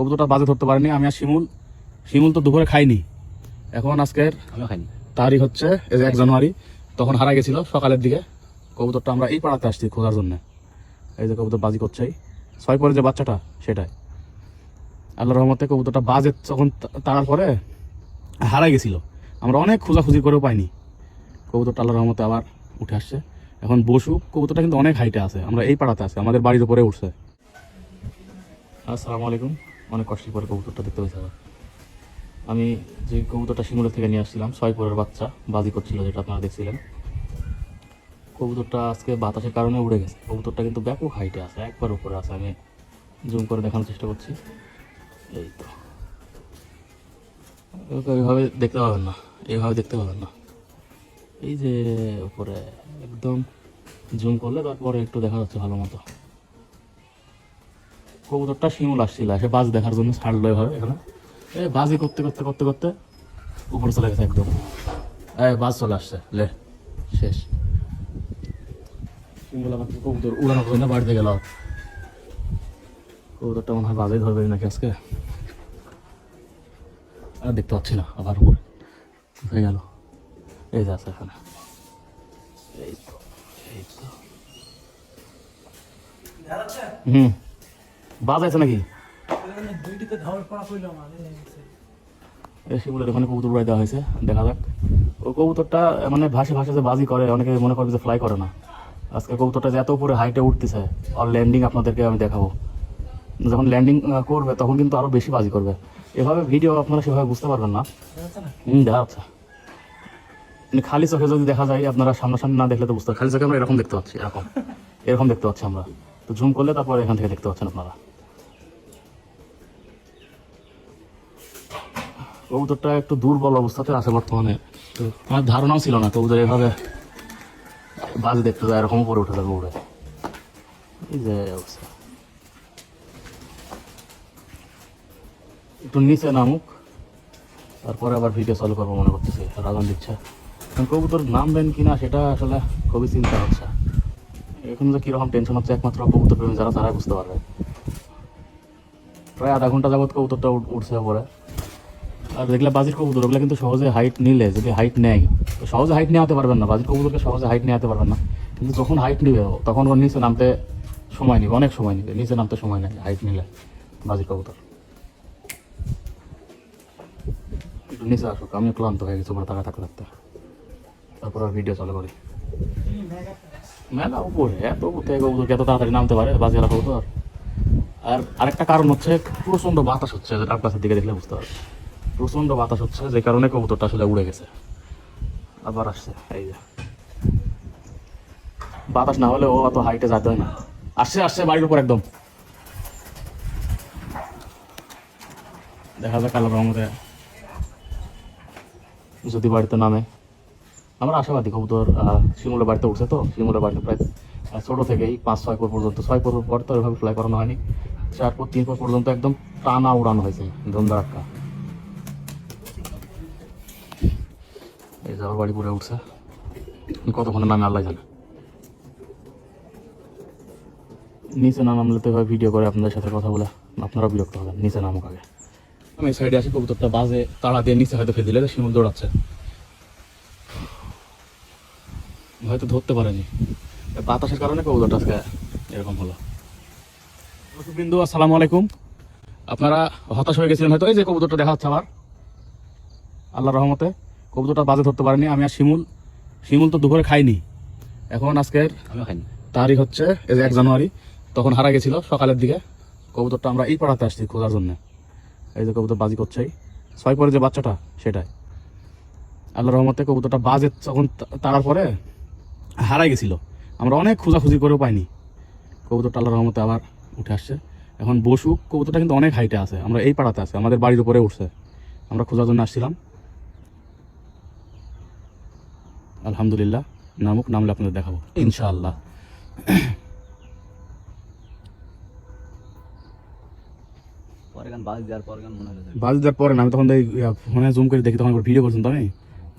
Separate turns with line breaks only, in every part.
কবুতরটা বাজে ধরতে পারিনি। আমি আর শিমুল শিমুল তো দুপুরে খাইনি। এখন আজকের
খাইনি।
তারিখ হচ্ছে এই যে এক জানুয়ারি তখন হারা গেছিল সকালের দিকে। কবুতরটা আমরা এই পাড়াতে আসছি খোঁজার জন্য। এই যে কবুতর বাজি করছে। ছয় পরে যে বাচ্চাটা সেটাই। আল্লাহ রহমতে কবুতরটা বাজে যখন তাড়ার পরে হারাই গেছিল। আমরা অনেক খোঁজাখুঁজি করেও পাইনি। কবুতরটা আল্লাহ রহমতে আবার উঠে আসছে। এখন বসু কবুতরটা কিন্তু অনেক হাইটে আছে। আমরা এই পাড়াতে আছে আমাদের বাড়ির উপরে উঠছে। আসসালামু আলাইকুম। অনেক কষ্টের পরে কবুতরটা দেখতে পেয়েছি। আমি যে কবুতরটা শিমুলের থেকে নিয়ে আসছিলাম, ছয় পরের বাচ্চা, বাজি করছিল, যেটা আপনারা দেখছিলেন। কবুতরটা আজকে বাতাসের কারণে উড়ে গেছে। কবুতরটা কিন্তু ব্যাপক হাইটে আছে, একবার উপরে আছে। আমি জুম করে দেখানোর চেষ্টা করছি। এই তো। এইভাবে দেখতে পাবেন না, এইভাবে দেখতে পাবেন না। এই যে উপরে একদম জুম করলে তারপরে একটু দেখা যাচ্ছে ভালো মতো। কবুতরটা শিমুল আসছিল এসে বাজ দেখার জন্য ছাড়লো এভাবে। এখানে? এই বাজি করতে করতে করতে করতে উপরে চলে গেছে একদম। এই বাজ চলে আসছে লে শেষ। শিমুল আমার কবুতর উড়ানো করে না বাড়িতে গেল। কবুতরটা মনে হয় বাজে ধরবে নাকি আজকে? আর দেখতে পাচ্ছি না আবার উপরে। হয়ে গেল। এই যে আছে এখানে। এই তো এই তো। হুম। বাজ আছে নাকি? ওখানে কবুতর উড়াই দেওয়া হয়েছে দেখা যাক। ও কবুতরটা মানে ভাসে ভাসে যে বাজি করে অনেকে মনে করবে যে ফ্লাই করে না। আজকে কবুতরটা যে এত উপরে হাইটে উঠতেছে আর ল্যান্ডিং আপনাদেরকে আমি দেখাবো। যখন ল্যান্ডিং করবে তখন কিন্তু আরও বেশি বাজি করবে। এভাবে ভিডিও আপনারা সেভাবে বুঝতে পারবেন না। হুম দেখা যাচ্ছে। মানে খালি চোখে যদি দেখা যায় আপনারা সামনাসামনি না দেখলে তো বুঝতে খালি চোখে আমরা এরকম দেখতে পাচ্ছি এরকম। এরকম দেখতে পাচ্ছি আমরা। তো জুম করলে তারপর এখান থেকে দেখতে পাচ্ছেন আপনারা। কবুতরটা একটু দুর্বল অবস্থাতে আছে বর্তমানে। আমার ধারণাও ছিল না, কবুতর এভাবে বাজি দেখতে যায় এরকম উপরে উঠে যাবে উড়ে এই যে অবস্থা। একটু নিচে নামুক, তারপরে আবার ভিডিও চালু করব মনে করতেছি রাগান দিচ্ছে। কবুতর নামবেন কিনা সেটা আসলে খুবই চিন্তা হচ্ছে। এখন যে কীরকম টেনশন হচ্ছে একমাত্র কবুতর প্রেমী যারা, তারা বুঝতে পারবে। প্রায় আধা ঘণ্টা যাবত কবুতরটা উঠছে পরে আর দেখলে বাজির কবুতর, ওগুলো কিন্তু সহজে হাইট নিলে, যদি হাইট নেয় সহজে হাইট নেওয়াতে পারবেন না। বাজির কবুতরকে সহজে হাইট নেওয়াতে পারবেন না। কিন্তু যখন হাইট নিবে, তখন ওর নিচে নামতে সময় নিবে, অনেক সময় নিবে। নিচে নামতে সময় নেয় হাইট নিলে বাজির কবুতর। একটু নিচে আসুক আমি ক্লান্ত হয়ে গেছি উপরে টাকা থাকতে থাকতে। তারপর আর ভিডিও চালু করি। মেলা উপরে, এত উপর কবুতর এত তাড়াতাড়ি নামতে পারে বাজিয়ালা কবুতর? আর আরেকটা কারণ হচ্ছে প্রচণ্ড বাতাস হচ্ছে আপনার দিকে দেখলে বুঝতে পারবে প্রচণ্ড বাতাস হচ্ছে, যে কারণে কবুতরটা আসলে উড়ে গেছে। আবার আসছে, এই যে। বাতাস না হলে ও অত হাইটে যেতে হয় না। আসছে আসছে বাড়ির উপর একদম। দেখা যাক কালো রহমতে যদি বাড়িতে নামে। আমরা আশাবাদী, কবুতর শিমুলের বাড়িতে উঠছে তো, শিমুলের বাড়িতে প্রায় ছোটো ছোট থেকেই পাঁচ, ছয় পর পর্যন্ত, ছয় পর পর তো এভাবে ফ্লাই করানো হয়নি, চার পর তিন পর পর্যন্ত একদম টানা উড়ানো হয়েছে ধুমধারাক্কা বাড়ি উঠছে। কতক্ষণে নামে আল্লাহ জানে। নিচে না নামলে তো ভিডিও করে আপনাদের সাথে কথা বলে আপনারা বিরক্ত হবেন, নিচে নামুক আগে। আমি এই সাইডে আসি, কবুতরটা বাজে, তাড়া দিয়ে নিচে হয়তো ফেলে দিলে, শিমুল দৌড়াচ্ছে। হয়তো ধরতে পারেনি। বাতাসের কারণে কবুতরটা আজকে এরকম হলো। বিন্দু আসসালামু আলাইকুম। আপনারা হতাশ হয়ে গেছিলেন হয়তো, এই যে কবুতরটা দেখা হচ্ছে আবার আল্লাহ রহমতে। কবুতরটা বাজে ধরতে পারিনি। আমি আর শিমুল শিমুল তো দুপুরে খাইনি। এখন আজকের
আমিও খাইনি।
তারিখ হচ্ছে এই যে এক জানুয়ারি তখন হারা গেছিল সকালের দিকে। কবুতরটা আমরা এই পাড়াতে আসছি খোঁজার জন্য। এই যে কবুতর বাজি করছে। ছয় পরে যে বাচ্চাটা সেটাই। আল্লাহ রহমতে কবুতরটা বাজে যখন তারার পরে হারাই গেছিল। আমরা অনেক খোঁজাখুঁজি করেও পাইনি। কবুতরটা আল্লাহ রহমতে আবার উঠে আসছে। এখন বসুক কবুতরটা কিন্তু অনেক হাইটে আছে। আমরা এই পাড়াতে আছে আমাদের বাড়ির উপরে উঠছে। আমরা খোঁজার জন্য আসছিলাম। আলহামদুলিল্লাহ নামুক নামলে আপনাদের দেখাবো ইনশাআল্লাহ।
বাজ দেওয়ার পরে
আমি তখন ফোনে জুম করে দেখি তখন ভিডিও করছেন তো আমি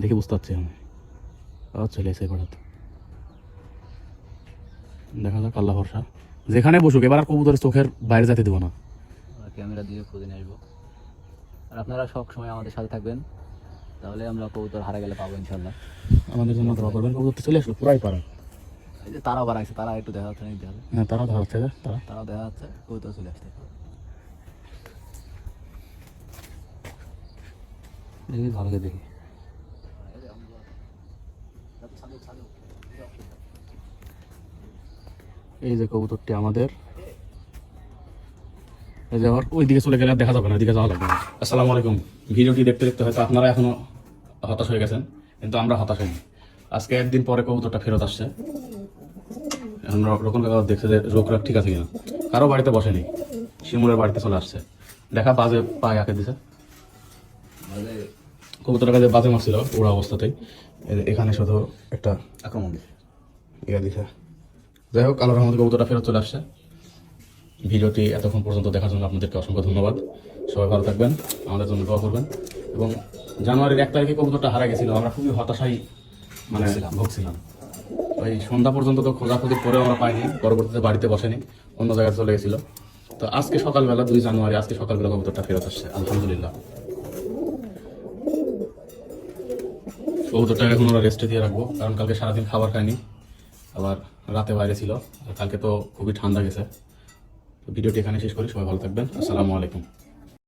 দেখে বুঝতে পারছি আমি। চলে এসে পড়াতে দেখা যাক আল্লাহ ভরসা। যেখানে বসুক এবার আর কবুতরের চোখের বাইরে যেতে দেবো না।
ক্যামেরা দিয়ে খুঁজে নিয়ে আসব। আর আপনারা সব সময় আমাদের সাথে থাকবেন তাহলে আমরা কবুতর হারা গেলে পাবো ইনশাল্লাহ
আমাদের জন্য দোয়া করবেন। কবুতরটা চলে আসলো পুরাই পারা
এই যে তারাও বার আছে তারা একটু দেখা যাচ্ছে না
হ্যাঁ তারা ধরা হচ্ছে তারা
তারাও দেখা যাচ্ছে কবুতর চলে আসছে।
দেখি ভালো করে দেখি। এই যে কবুতরটি আমাদের। এই যে আবার ওই দিকে চলে গেলে আর দেখা যাবে না ওইদিকে যাওয়া লাগবে না। আসসালামু আলাইকুম। ভিডিওটি দেখতে দেখতে হয়তো আপনারা এখনও হতাশ হয়ে গেছেন। কিন্তু আমরা হতাশ হইনি। আজকে একদিন পরে কবুতরটা ফেরত আসছে। এখন রকম কাকা দেখছে যে রোগ রাগ ঠিক আছে কিনা। কারও বাড়িতে বসেনি। শিমুলের বাড়িতে চলে আসছে। দেখা বাজে পায়ে আঁকে দিছে। কবুতরের কাছে বাজে মারছিল ওরা অবস্থাতেই। এখানে শুধু একটা
আক্রমণ
ইয়ে দিছে। যাই হোক আল্লাহর রহমতে কবুতরটা ফেরত চলে আসছে। ভিডিওটি এতক্ষণ পর্যন্ত দেখার জন্য আপনাদেরকে অসংখ্য ধন্যবাদ। সবাই ভালো থাকবেন আমাদের জন্য দোয়া করবেন। এবং জানুয়ারির এক তারিখে কবুতরটা হারা গেছিল। আমরা খুবই হতাশাই মানে ভুগছিলাম। ওই সন্ধ্যা পর্যন্ত তো খোঁজাখুঁজি করে আমরা পাইনি পরবর্তীতে বাড়িতে বসেনি অন্য জায়গায় চলে গেছিল। তো আজকে সকালবেলা দুই জানুয়ারি আজকে সকালবেলা কবুতরটা ফেরত আসছে আলহামদুলিল্লাহ। কবুতরটা এখন ওরা রেস্টে দিয়ে রাখব কারণ কালকে সারাদিন খাবার খায়নি আবার রাতে বাইরে ছিল। কালকে তো খুবই ঠান্ডা গেছে। ভিডিওটি এখানে শেষ করি সবাই ভালো থাকবেন। আসসালামু আলাইকুম।